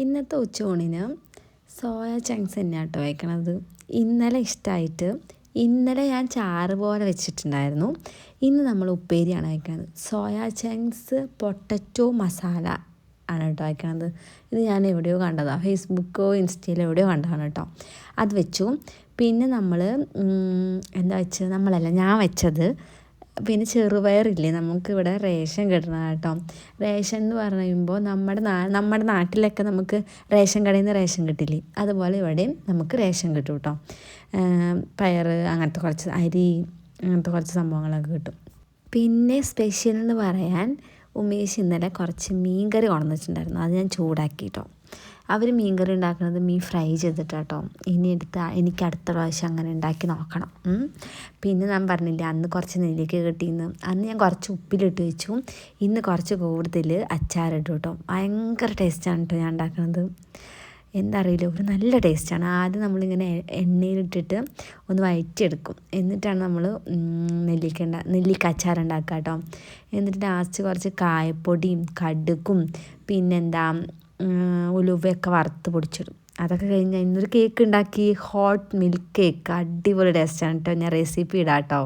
ഇന്നത്തെ ഉച്ചയൂണിന് soya chunks തന്നെയാണ് കേട്ടോ വയ്ക്കണത് ഇന്നലെ ഇഷ്ടമായിട്ട് ഇന്നലെ ഞാൻ ചാറ് പോലെ വെച്ചിട്ടുണ്ടായിരുന്നു. ഇന്ന് നമ്മൾ ഉപ്പേരിയാണ് വയ്ക്കുന്നത് സോയ ചങ്ക്സ് പൊട്ടറ്റോ മസാല ആണ് കേട്ടോ വയ്ക്കണത് ഇത് ഞാൻ എവിടെയോ കണ്ടതാണ് ഫേസ്ബുക്കോ ഇൻസ്റ്റയിലോ എവിടെയോ കണ്ടതാണ് കേട്ടോ അത് വെച്ചു. പിന്നെ നമ്മൾ എന്താ വെച്ചത്? നമ്മളല്ല ഞാൻ വെച്ചത് പിന്നെ ചെറുപയറില്ലേ നമുക്കിവിടെ റേഷൻ കിട്ടണം കേട്ടോ. റേഷൻ എന്ന് പറയുമ്പോൾ നമ്മുടെ നാ നമ്മുടെ നാട്ടിലൊക്കെ നമുക്ക് റേഷൻ കടയിൽ നിന്ന് റേഷൻ കിട്ടില്ലേ? അതുപോലെ ഇവിടെയും നമുക്ക് റേഷൻ കിട്ടും കേട്ടോ. പയർ അങ്ങനത്തെ കുറച്ച് അരി അങ്ങനത്തെ കുറച്ച് സംഭവങ്ങളൊക്കെ കിട്ടും. പിന്നെ സ്പെഷ്യൽ എന്ന് പറയാൻ ഉമേഷ് ഇന്നലെ കുറച്ച് മീൻ കറി കൊണ്ടുവന്നിട്ടുണ്ടായിരുന്നു. അത് ഞാൻ ചൂടാക്കി കേട്ടോ അവർ മീൻകറി ഉണ്ടാക്കുന്നത് മീൻ ഫ്രൈ ചെയ്തിട്ടാട്ടോ. ഇനി എടുത്ത് എനിക്ക് അടുത്ത പ്രാവശ്യം അങ്ങനെ ഉണ്ടാക്കി നോക്കണം. പിന്നെ ഞാൻ പറഞ്ഞില്ല അന്ന് കുറച്ച് നെല്ലിക്ക കിട്ടിയെന്ന് അന്ന് ഞാൻ കുറച്ച് ഉപ്പിലിട്ട് വെച്ചു. ഇന്ന് കുറച്ച് കൂടുതൽ അച്ചാറിട്ടു കേട്ടോ. ഭയങ്കര ടേസ്റ്റാണ് കേട്ടോ ഞാൻ ഉണ്ടാക്കുന്നത് എന്താ അറിയില്ല ഒരു നല്ല ടേസ്റ്റാണ് ആദ്യം നമ്മളിങ്ങനെ എണ്ണയിലിട്ടിട്ട് ഒന്ന് വയറ്റിയെടുക്കും. എന്നിട്ടാണ് നമ്മൾ നെല്ലിക്ക ഉണ്ടാ നെല്ലിക്ക അച്ചാർ ഉണ്ടാക്കുക കേട്ടോ. എന്നിട്ട് ലാസ്റ്റ് കുറച്ച് കായപ്പൊടിയും കടുക്കും പിന്നെന്താ ഉലുവയൊക്കെ വറുത്ത് പൊടിച്ചിടും. അതൊക്കെ കഴിഞ്ഞ് ഇന്നൊരു കേക്ക് ഉണ്ടാക്കി. ഹോട്ട് മിൽക്ക് കേക്ക് അടിപൊളി ടേസ്റ്റാണ് കേട്ടോ ഞാൻ റെസിപ്പി ഇടാം കേട്ടോ